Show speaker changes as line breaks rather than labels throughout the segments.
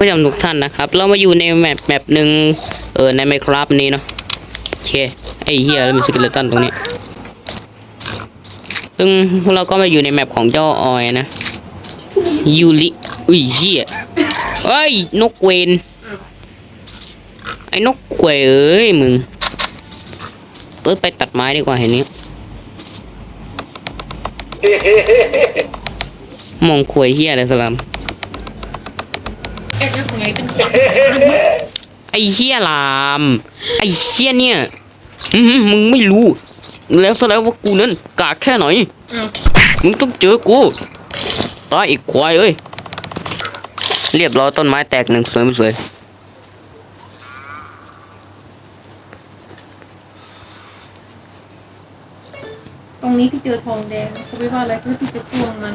ผู้ชมทุกท่านนะครับ เรามาอยู่ในแมปแมปหนึ่งเออในไมครับนี้เนาะโอเคไอ้เฮียแล้วมีสกิลเลตันตรงนี้ ซึ่งเราก็มาอยู่ในแมปของเจ้าออยนะยูริอุ้ยเฮียเอ้ยนกเวนไอ้นกเวยเอ้ยมึงเอิร์ธไปตัดไม้ดีกว่าเห็นนี้มองควยเฮียอะไรสลัม
เอ็กซ์ไงเป็นความสำคัญมาก
ไอ้เฮียลาม ไอ้เฮียเนี่ยอื้อหือมึงไม่รู้ แล้วแสดงว่ากูนั้นกากแค่ไหน
อ้าว
มึงต้องเจอกูตายอีกควายเอ้ย เรียบร้อยต้นไม้แตกหนึ่งสวยไม่สวย
ตรงนี้พี่เจอทองแดงเขาไม่ว่าอะไรคือพี่จะพวงมัน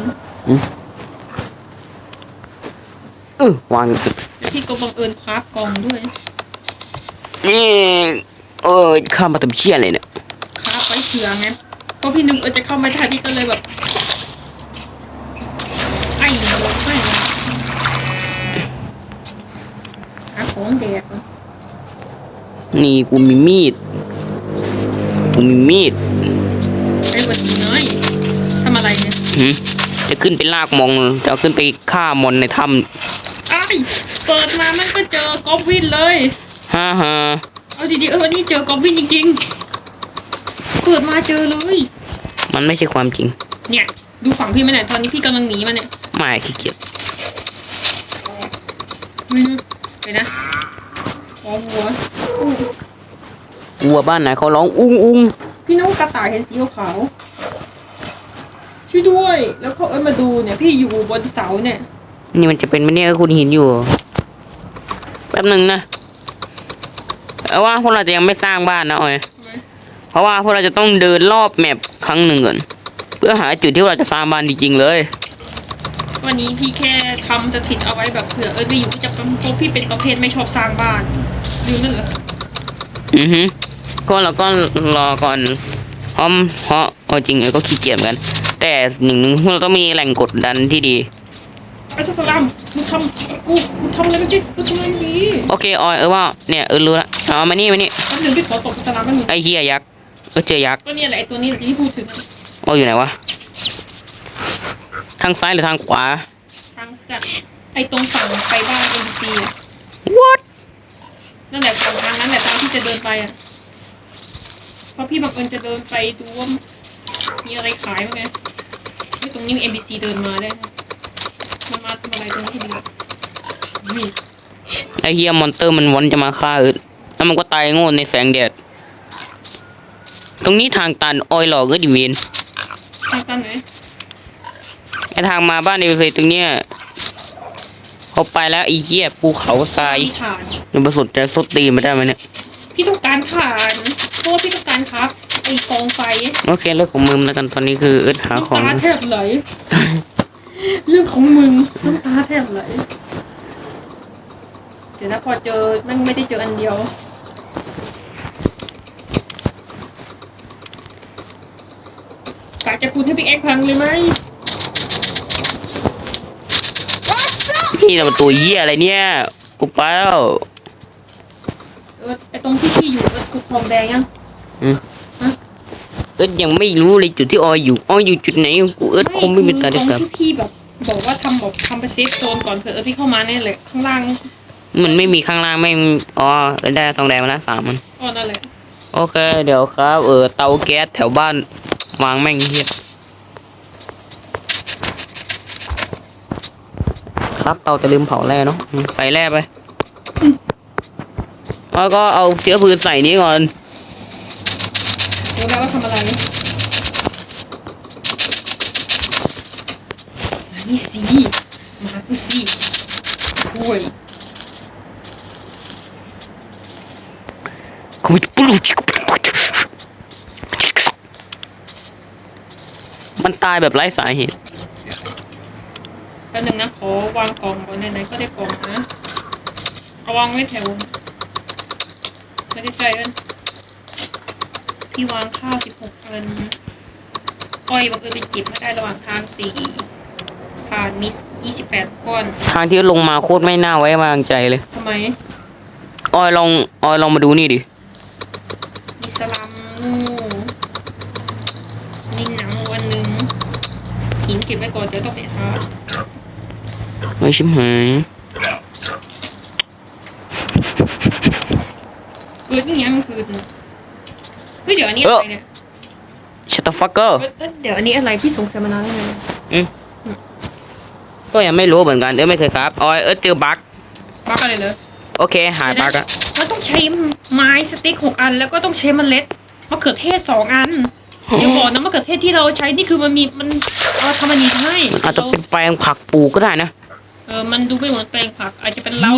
ออวาง
แล้วพี่ก็บังเอิญคว้าบกล่องด้วย
นี่เออข้ามมาทำเชี่ยอะไรเนี่ย
คว้าบไว้เผื่อไงเพราะพี่นึกเออจะเข้าไม่ได้พี่ก็เลยแบบไอ้โดนไม่หาของแดกเหรอ
นี่กูมีมีดกูมีมีด
ไอ้หวัดดีน้อยทำอะไรเนี่ย
หืมจะขึ้นไปลากมองจะเอาขึ้นไปฆ่ามอนในถ้
ไอ้าย เปิดมามันก็เจอกอบวินเลยำ
ฮ่าฮ่า
เอาดีๆเออนี่เจอกอบวินจริงๆ เปิดมาเจอเลย
มันไม่ใช่ความจริง
เนี่ยดูฝั่งพี่มันหน่อยตอนนี้พี่กำลังหนีมันเนี่ย
ไม่ขี้เกียจ
ไม่รู้ไปนะอ๋อหัวอู้
วัวบ้านไหนเขาร้องอุ้งอุ้ง
พี่น้องกระต่ายเห็นสีขาวๆช่วยด้วย แล้วเขาเอิ้นมาดูเนี่ย พี่อยู่บนเสาเนี่ย
นี่มันจะเป็นไหมเนี่ยคุณหินอยู่ แป๊บหนึ่งนะเอาว่าพวกเราจะยังไม่สร้างบ้านนะออย เพราะว่าพวกเราจะต้องเดินรอบแมปครั้งหนึ่งก่อนเพื่อหาจุดที่เราจะสร้างบ้านจริงๆเลย
วันนี้พี่แค่ทำสถิตเอาไว้แบบเผื่อเอิ้นไปอยู่พี่จะเพราะพี่เป็นประเภทไม่ชอบสร้างบ้านดูนั่นเหรอ
อือฮึก็เราก็รอก่อนเพราะเพราะเอาจริงเออก็ขี้เกียจเหมือนกัน แต่หนึ่งหนึ่งเราต้องมีแหล่งกดดันที่ดี
ไอ้สัสลามมึงทำกูมึงทำอะไรเมื่อกี้มึงทำอะไรเมื่อกี้
โอเคออยเออว่าเนี่ยเออรู้ละเอามานี่มานี่
แป๊บนึงพี่ขอตบสลามมันง
ไอ้เฮียยักษ์เออเจอยักษ์
ก็เนี่ยแหละไอ้ตัวนี้ที่พูดถึงอะ
โอ้อยู่ไหนวะทางซ้ายหรือทางขวา
ทางสัตว์ไอ้ตรงฝั่งไปบ้านเอ็มซีอะ
what
นั่นแหละฝั่งทางนั้นแหละทางที่จะเดินไปอะเพราะพี่บังเอิญจะเดินไปดูว่ามีอะไรขายบ้างไงที่ตรงนี้มี NPC เดินมาได้นะมันมาทำ อะไรตรงนี้ดีนี่
ไอ้เฮียมอนเตอร์มันวนจะมาฆ่าอึดแล้วมันก็ตายโง่ในแสงแดด ตรงนี้ทางตันออยหลอกก็ดิเวน
ทางตันไหน
ไอทางมาบ้านเอลเซตรงเนี้ยเขาไปแล้วไอ้เหี้ยภูเขาทราย
มีฐาน
มันประสนใจสดตีนมาได้ไหมเนี่ย
พี่ต้องการฐานเพราะว่าพี่ต้องการครับไอ้กองไฟ
โอเคเรื่องของมึงแล้วกันตอนนี้คืออึดหาของ
น้ำตาแทบไหล เรื่องของมึงน้ำตาแทบไหลเดี๋ยวนะพอเจอนั่งไม่ได้เจออันเดียวกะจะคูณให้พี่เอ็กซ์พังเลยไหม
นี่เราเป็นตัวเหี้ยอะไรเนี่ย กูไปแล้ว
เออไอตรงที่พี่อยู่เออคือทองแดงยัง
อืม อึดยังไม่รู้เลยจุดที่ออยอยู่ออยอยู่จุดไหนกูอึดคงไม่มีตา
ต
ได้
รง
ครับ
ที่พี่แบบบอกว่าทำแบบทำไปเซฟโซนก่อนเผื่อเออพี่เข้ามาเนี่ยแหละข้างล่าง
มันไม่มีข้างล่างไม่มีอ๋อเออได้ทองแดงมาแล้วสามมัน
อ๋อนั่นแหละ
โอเค เดี๋ยวครับ เออเตาแก๊สแถวบ้านวางแม่งเฮียครับเตาจะลืมเผาแร่เนาะอืมใส่แร่ไปแล้วก็เอาเชื้อเพลิงใส่นี้ก่อน
รู้แล้วว่าทำอะไรมานี่สิมากูสิโอ้ย
คุยปลุกมันตายแบบไร้สาเหตุ
แป๊บนึงนะขอวางกล่องก่อนไหนๆก็ได้กล่องนะเอาวางไว้แถวไม่ได้ใจเอิ้น พี่วางข้าวสิบหกอันอ้อยบังเอิญไปเก็บไม่ได้ระหว่างทางสี่ทถ่านมียี่สิบแปดก้อน
ทางที่ลงมาโคตรไม่น่าไว้วางใจเลย
ทำไม
ออยลองออยลองมาดูนี่ดิ
มีสลัมงูมีหนังวันหนึ่งหินเก็บไว้ก่อนเดี๋ยวต้องไปหา
ไม่ชิมหาย
เกิดอย่างนี้มันคือ เฮ้ยเดี๋ยวอันนี้อะไรเนี่ย
ชัตฟักเกอร์
เอ้ยเดี๋ยวอันนี้อะไรพี่สงสัยมานานแล้วไง
ก็ยังไม่รู้เหมือนกันเออไม่เคยครับออยเออเจอบั๊ก
บักอะไรเลย
โอเค หายบั๊กอะ
เราต้องใช้ไม้สติ๊กหกอัน แล้วก็ต้องใช้เมล็ดมะเขือเทศสองอันเดี๋ยวก่อนนะมะเขือเทศที่เราใช้นี่คือมันมีมันเอาทำมันนี้ให้
อาจจะเป็นแปลงผักปลูกก็ได้นะ
เออมันดูไม่เหมือนแปลงผัก อาจจะเป็นเรา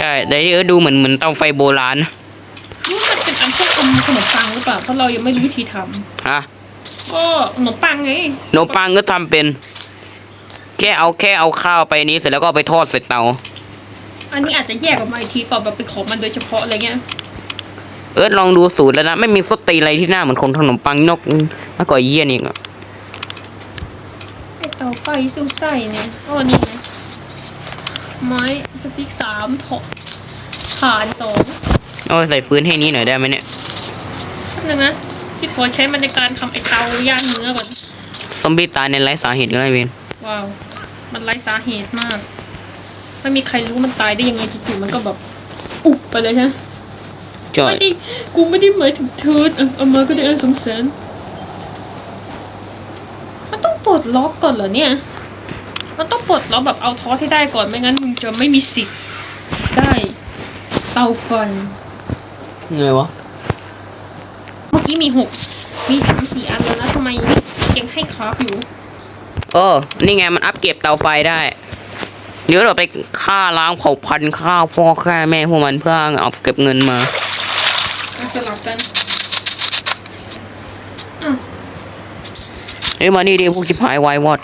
ใช่แต่ที่เออดูเหมือนเหมือนเตาไฟโบราณนะ
หรือมันเป็นอันพวกทำขนมปังหรือเปล่าเพราะเรายังไม่รู้วิธีทำ
ฮะ
ก็ขนมปังไง
ขนมปังก็ทำเป็น แค่เอาแค่เอาข้าวไปนี้เสร็จแล้วก็เอาไปทอดใส่เตา
อันนี้อาจจะแยกออกมาอีกทีเปล่าแบบเป็นของมันโดยเฉพาะอะไรเงี้ย
เอิร์ธลองดูสูตรแล้วนะ ไม่มีสดตีนอะไรที่หน้าเหมือนคนขนมปังนกมากกว่าเยี่ยนอีกอะ
ไอเตาไฟซุ้มไส้เนี่ยก็นี่ไงไม้สติ๊กสามถอถ่านสอง
เอาใส่ฟืนให้นี้หน่อยได้ไหมเนี่ย
แป๊บนึงนะพี่ขอใช้มันในการทำไอเตาย่างเนื้อก่อน
ซอมบี้ตายในไร้สาเหตุก็ได้เวน
ว้าว มันไร้สาเหตุมาก ไม่มีใครรู้มันตายได้ยังไงจู่ๆมันก็แบบ อุบไปเลยใช่ไหม
จอย
ไม่ได้กูไม่ได้หมายถึงเธอเอาเอามาก็ได้เออสงสารมันต้องปลดล็อกก่อนเหรอเนี่ย มันต้องปลดล็อกแบบเอาทอสให้ได้ก่อนไม่งั้นมึงจะไม่มีสิทธิ์ได้เตาไฟ
ไงวะ
เมื่อกี้มีหกมีสามสี่อันแล้วนะทำไมยังให้คราฟอยู่
เออ นี่ไงมันอัปเก็บเตาไฟได้ เดี๋ยวเราไปฆ่าล้างเผ่าพันธุ์ฆ่าพ่อฆ่าแม่พวกมันเพื่อเอาเก็บเงินมา
มาสลับกัน
เอ้ยมานี่ดิพวกชิบหายวายวอด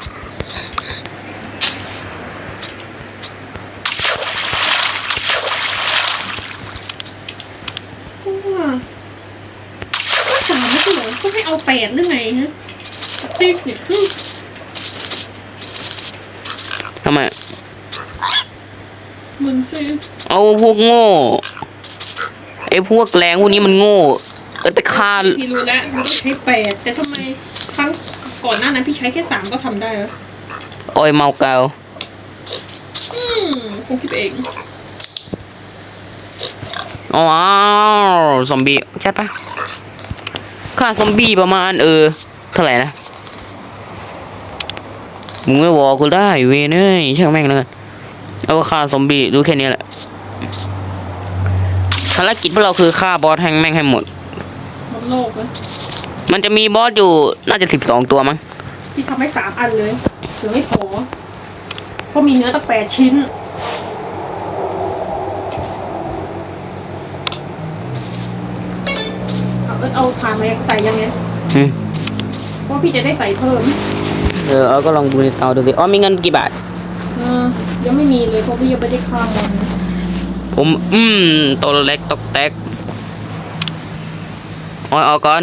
ก็ว่าก็สามไม่ใช่เหรอ ก็ให้เอาแปดหรือไงฮะสติ๊กเนี่ยฮึ
ทำไม
มันซื้อ
เอาพวกโง่ไอ้พวกแรงพวกนี้มันโง่เอิดไปฆ่า
พี่รู้แล้วมันต้องใช้แปดแต่ทำไมครั้งก่อนหน้านั้นพี่ใช้แค่สามก็ทำได้แล้ว
ออยเมาเกา
อืมคงคิดเอง
อ๋อซอมบี้ใช่ปะ ค่าซอมบี้ประมาณเออเท่าไหร่นะมึงไม่บอกกูได้เวยเนยช่างแม่งเลยเอาค่าซอมบี้รู้แค่นี้แหละภารกิจพวกเราคือฆ่าบอสแห้งแม่งให้หมด
บนโลกเลย
มันจะมีบอสอยู่น่าจะสิบสองตัวมั้ง
พี่ทำให้สามอันเลยเดี๋ยวไม่พอเพราะมีเนื้อตั้งแปดชิ้น เอาเอิ้นเอาทางแรกใส่ยังไง
อืม
เพราะพี่จะได้ใส่เพิ่ม
เออเอาก็ลองดูในเตาดูสิอ๋อมีเงินกี่บาท
เออยังไม่มีเลยเพราะพี่ยังไม่ได้ข้ามมัน
ผม อืมตัวเล็กตกแตกเอ๋อเอาก่อน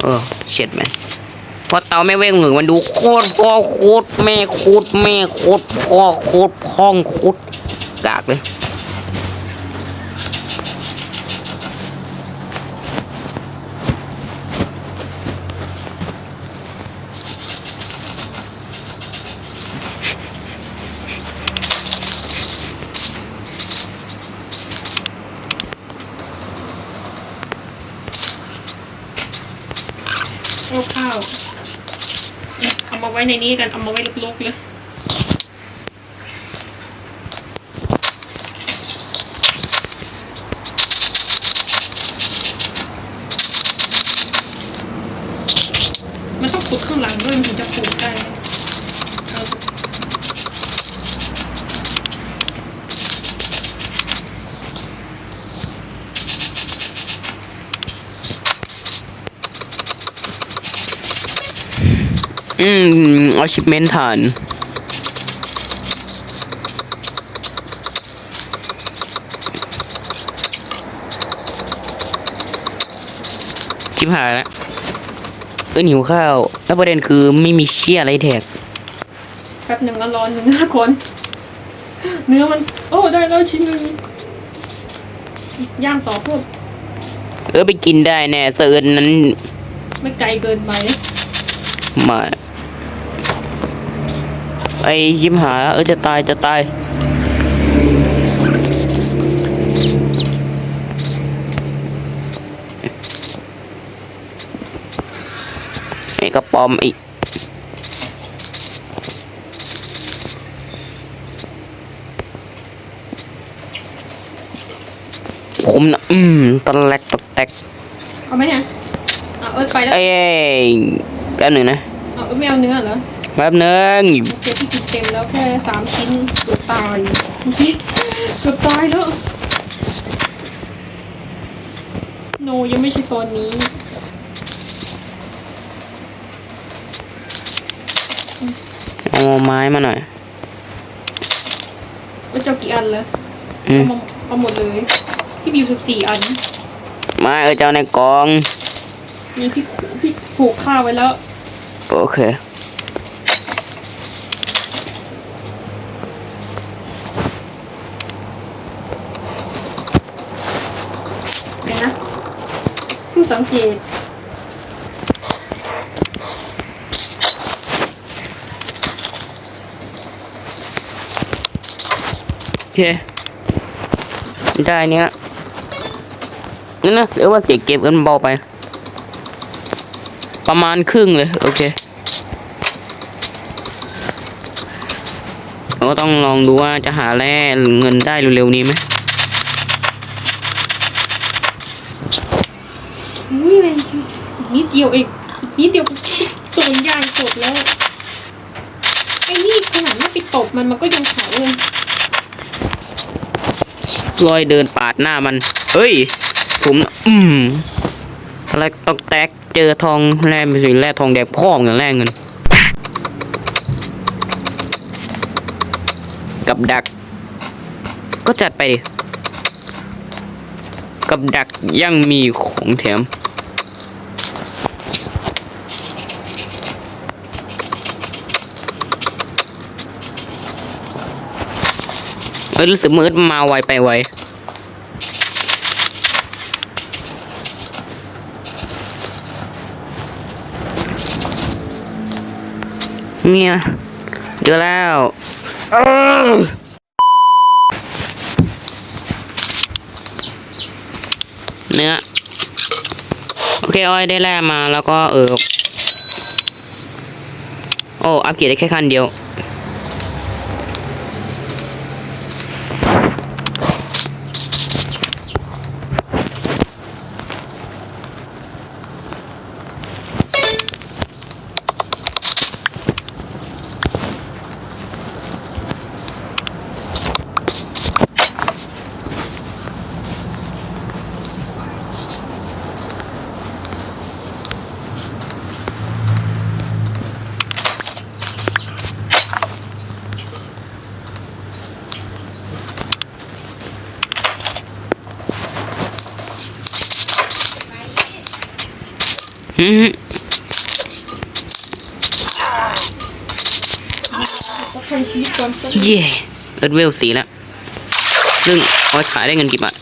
เออเช็ดแมนเพราะเตาไม่เว้งหนึ่งมันดูโคตรพ่อโคตรแม่โคตรแม่โคตรพ่อโคตรพ่องโคตรกากเลย
เข้าวเนี่ยเอามาไว้ในนี้กัน เอามาไว้ลกๆเลย มันต้องขุดข้างหลังด้วยมันถึงจะปลูกได้เอา
อืมอาชิเมนฐานชิบหายแล้วเออหิวข้าว แล้วประเด็นคือไม่มีเชี่ยอะไรแดก
แป๊บหนึ่งแล้วร้อนหนึ่งห้าคน เนื้อมัน โอ้ได้แล้วชิ้นหนึ่งย่างต่อเพิ่ม
เออไปกินได้แน่เซิร์นนั้น
ไม่ไกลเกินไป
มา ไอ้ยิ้มหา เออจะตายจะตายไอ้กระปอมอีกผมนะอืมตะแลกตะแตก
เอาไหมเนี่ยอะเอิร์ธไปแล้ว
เอ้ยแป๊บหนึ่งนะ
เอาเอิร์ธไม่เอาเนื้อเหรอ
แป๊บหนึ่ง
โอเคพี่กินเต็มแล้วแค่สามชิ้นเกือบตายเกือบตายแล้วโนยังไม่ใช่ตอนนี้
เอาไม้มาหน่อย
ว่าจะเอากี่อันเลย
อืม
เอามาเอาหมดเลยพี่มีอยู่สิบสี่อัน
ไม้เออจะเอาในกล่อง
นี่พี่พี่ผูกข้าวไว้แล้ว
โอเค
เดี๋ยวนะ สังเกต
โอเคได้เนี้ยนั่นนะเสียว่าเสียเก็บกันเบาไป ประมาณครึ่งเลย โอเคเราก็ต้องลองดูว่าจะหาแร่เงินได้เร็วๆนี้ไหม
นี่เลยนิดเดียวเองนิดเดียวโดนย่างสดแล้วไอ้นี่ขนาดไม่ไปตบมันมันก็ยังเผาเลย
รอยเดินปาดหน้ามัน เฮ้ย ผม อืมอะไรต้องแตกเจอทองแร่ไม่ใช่แร่ทองแดงพ่อมกันแร่เงิน กับดัก ก็จัดไปดกับดักยังมีของแถม เอ้ยรู้สึกมืดมาไวไปไวเนี่ยเจอแล้วเนื้อโอเคอ้อยได้แร่มาแล้วก็เออโอ้อัปเกรดได้แค่ขั้นเดียว อืม
ก็ใช้ชีวิตก่อนสัก
เย่เอิร์ดเวลสีแล้วซึ่งเอาไปขายได้เงินกี่บาท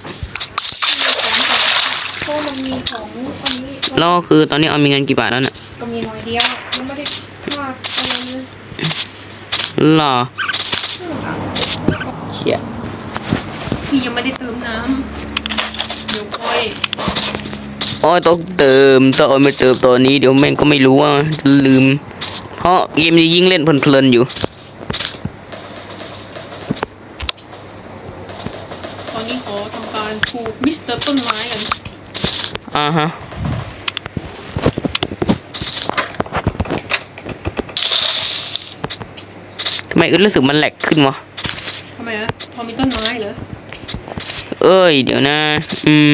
เพราะมันมีของอันนี้
แล้วก็คือตอนนี้เอามีเงินกี่บาทแล้วเนี่ย
ก็มีน้อยเดียวยังไม่ได้ค่าอะไรเลย
หรอเชี่ย
พี่ยังไม่ได้เติมน้ำเดี๋ยวค่อย
โอ้ยต้องเติมถ้าโอ้ยไม่เติมตอนนี้เดี๋ยวแม่งก็ไม่รู้ว่าลืม เพราะเกมนี้ยิ่งเล่นเพลินๆอยู่
ตอนนี้ขอทำการปลูกมิสเตอร์ต้นไม้กัน
อ่าฮะทำไมอึดรู้สึกมันแหลกขึ้นวะ
ทำไมอะพอมีต้นไม้เหรอ
เอ้ย เดี๋ยวนะ อืม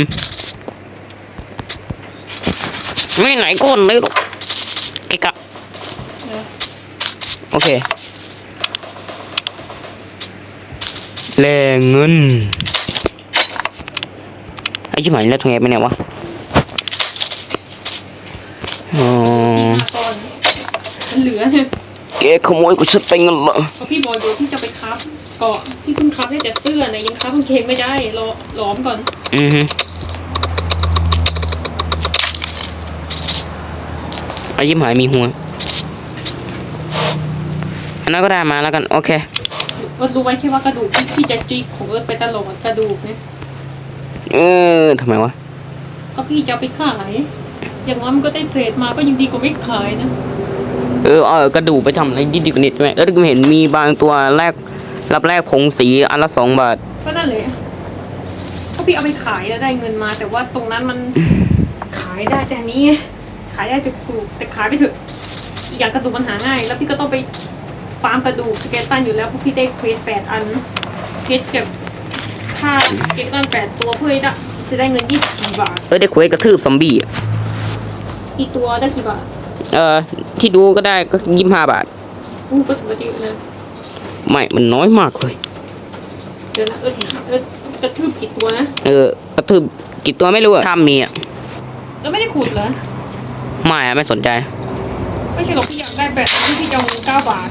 ไม่ไหนก้นเลยลูกเกะกะ
เดี๋ยว
โอเคแรงเงินไอ้ชิบหายแล้วทงแงไปไหนวะอ๋อ
มาก่อนมันเหลือเนี่ย
แกขโมยกูฉันไปงั้นเหรอ
เพราะพี่บอกอยู่พี่จะไปครับเกาะที่คุณครับได้แต่เสื้อนะยังครับกางเกงไม่ได้รอหลอมก่อน
อือฮึ อายิ้มหายมีหัวอันนั้นก็ได้มาแล้วกัน โอเค
ก็รู้ไว้แค่ว่ากระดูกที่พี่จะจีกของเอิร์ธไปตลอดกระดูกเนี่ย
เออทำไมวะ
ก็พี่จะเอาไปขาย อย่างน้อยมันก็ได้เศษมาก็ยังดีกว่าไม่ขายนะ
เออเอากระดูกไปทำอะไรดีๆกว่านี้ใช่ไหมเออกูเห็นมีบางตัวแรกรับแรกผงสีอันละสองบาท
ก็นั่นเลยก็พี่เอาไปขายแล้วได้เงินมา แต่ว่าตรงนั้นมันขายได้แต่อันนี้ ขายได้จะถูกแต่ขายไปเถอะอีกอย่างกระดูกมันหาง่าย แล้วพี่ก็ต้องไปฟาร์มกระดูกสเกตตันอยู่แล้วเพราะพี่ได้เควสแปดอันเควสเก็บค่าสเกตตันแปดตัวเพื่อจะจะได้เงินยี่สิบสี่บาท
เออได้เควสกระทืบซอมบี้อะ
กี่ตัวได้กี่บาท
เออที่ดูก็ได้ก็ยี่ห้าบาท
อู้ก็ถือว่าเยอะนะ
ไม่มันน้อยมากเลย
เดี๋ยวนะเออเออกระทืบกี่ตัวนะ
เออกระทืบกี่ตัวไม่รู้อะถ้ามีอะ
แล้วไม่ได้ขุดเหรอ
ไม่อะไม่สนใจ
ไม่ใช่หรอกพี่อยากได้แบบที่พี่จะเอาเงินเก้าบาท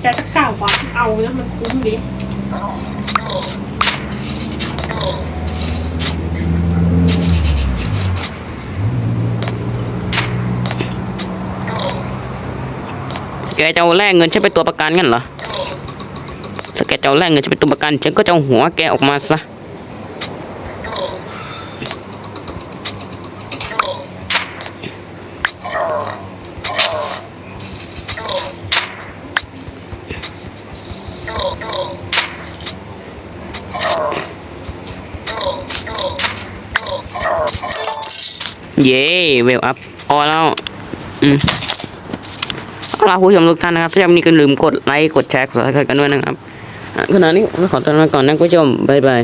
แต่ถ้าเก้าบาทเอานะมันคุ้มดิ
แกจะเอาแลกเงินฉันเป็นตัวประกันงั้นเหรอถ้าแกจะเอาแลกเงินฉันเป็นตัวประกันฉันก็จะเอาหัวแกออกมาซะ เวลอัพพอแล้ว อืมเอาละผู้ชมทุกท่านนะครับถ้าชอบนี้ก็ลืมกดไลค์ กดแชร์ กดซับสไครต์กันด้วยนะครับขณะนี้ผมขอตัวลาก่อนนะคุณผู้ชม บ๊ายบาย